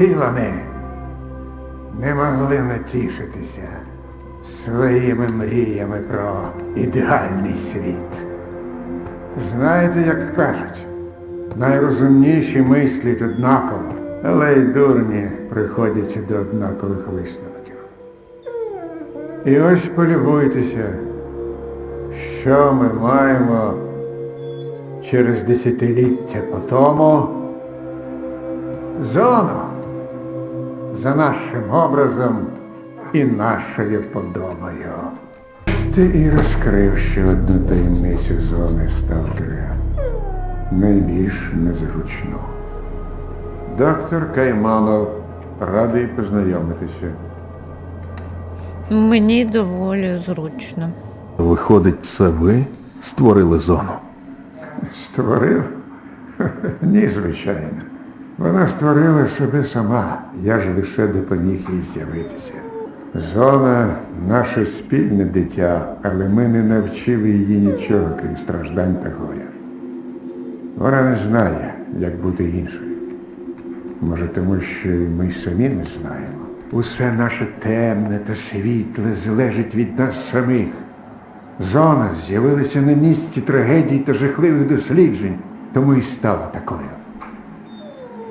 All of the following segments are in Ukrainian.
силами не могли натішитися своїми мріями про ідеальний світ. Знаєте, як кажуть, найрозумніші мислять однаково, але й дурні приходять до однакових висновків. І ось полюбуйтеся, що ми маємо через десятиліття по тому зону за нашим образом і нашою подобою. Ти і розкрив ще одну таємницю зони сталкера. Найбільш незручну. Доктор Кайманов радий познайомитися. Мені доволі зручно. Виходить, це ви створили зону. Створив? Ні, звичайно. Вона створила себе сама. Я ж лише допоміг їй з'явитися. Зона наше спільне дитя, але ми не навчили її нічого, крім страждань та горя. Вона не знає, як бути іншою. Може, тому що ми самі не знаємо. Усе наше темне та світле залежить від нас самих. Зона з'явилася на місці трагедій та жахливих досліджень, тому і стала такою.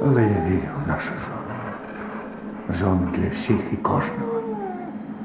Але я вірю в нашу зону. Зону для всіх і кожного.